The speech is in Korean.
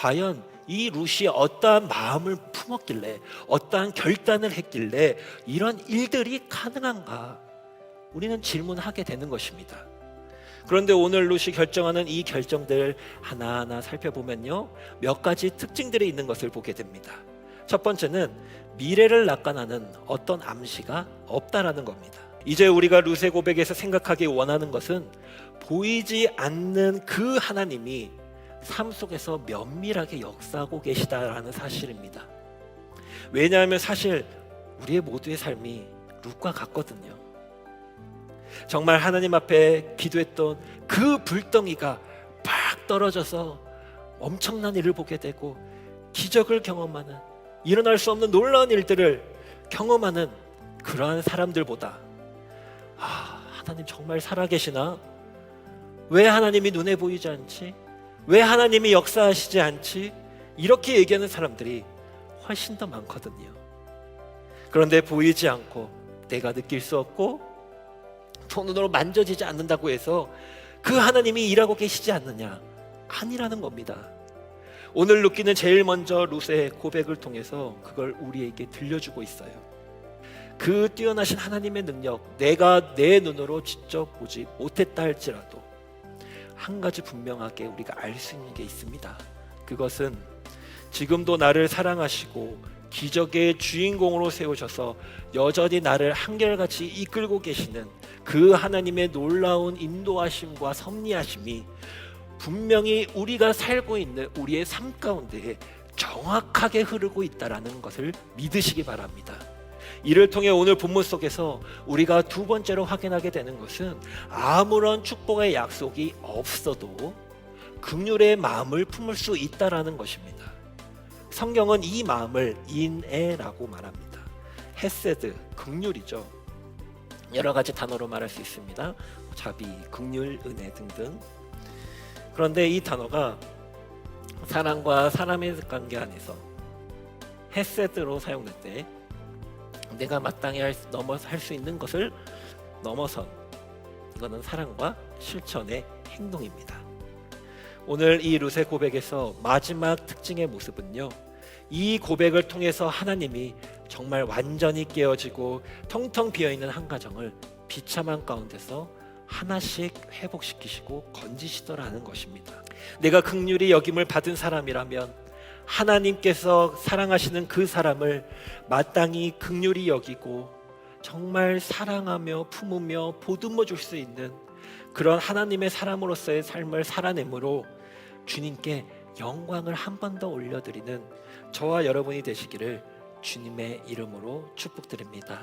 과연 이 룻이 어떠한 마음을 품었길래 어떠한 결단을 했길래 이런 일들이 가능한가 우리는 질문하게 되는 것입니다. 그런데 오늘 룻이 결정하는 이 결정들 하나하나 살펴보면요 몇 가지 특징들이 있는 것을 보게 됩니다. 첫 번째는 미래를 낙관하는 어떤 암시가 없다라는 겁니다. 이제 우리가 룻의 고백에서 생각하기 원하는 것은 보이지 않는 그 하나님이 삶 속에서 면밀하게 역사하고 계시다라는 사실입니다. 왜냐하면 사실 우리의 모두의 삶이 룻과 같거든요. 정말 하나님 앞에 기도했던 그 불덩이가 팍 떨어져서 엄청난 일을 보게 되고 기적을 경험하는 일어날 수 없는 놀라운 일들을 경험하는 그러한 사람들보다 아, 하나님 정말 살아계시나? 왜 하나님이 눈에 보이지 않지? 왜 하나님이 역사하시지 않지? 이렇게 얘기하는 사람들이 훨씬 더 많거든요. 그런데 보이지 않고 내가 느낄 수 없고 손으로 만져지지 않는다고 해서 그 하나님이 일하고 계시지 않느냐? 아니라는 겁니다. 오늘 루키는 제일 먼저 룻의 고백을 통해서 그걸 우리에게 들려주고 있어요. 그 뛰어나신 하나님의 능력, 내가 내 눈으로 직접 보지 못했다 할지라도 한 가지 분명하게 우리가 알 수 있는 게 있습니다. 그것은 지금도 나를 사랑하시고 기적의 주인공으로 세우셔서 여전히 나를 한결같이 이끌고 계시는 그 하나님의 놀라운 인도하심과 섭리하심이 분명히 우리가 살고 있는 우리의 삶 가운데에 정확하게 흐르고 있다라는 것을 믿으시기 바랍니다. 이를 통해 오늘 본문 속에서 우리가 두 번째로 확인하게 되는 것은 아무런 축복의 약속이 없어도 긍휼의 마음을 품을 수 있다라는 것입니다. 성경은 이 마음을 인애라고 말합니다. 헤세드, 긍휼이죠. 여러 가지 단어로 말할 수 있습니다. 자비, 긍휼, 은혜 등등. 그런데 이 단어가 사람과 사람의 관계 안에서 헤세드로 사용될 때 내가 마땅히 할 수, 넘어 할수 있는 것을 넘어선 이거는 사랑과 실천의 행동입니다. 오늘 이 룻의 고백에서 마지막 특징의 모습은요. 이 고백을 통해서 하나님이 정말 완전히 깨어지고 텅텅 비어 있는 한 가정을 비참한 가운데서 하나씩 회복시키시고 건지시더라는 것입니다. 내가 극률이 여김을 받은 사람이라면 하나님께서 사랑하시는 그 사람을 마땅히 극률이 여기고 정말 사랑하며 품으며 보듬어 줄 수 있는 그런 하나님의 사람으로서의 삶을 살아내므로 주님께 영광을 한 번 더 올려드리는 저와 여러분이 되시기를 주님의 이름으로 축복드립니다.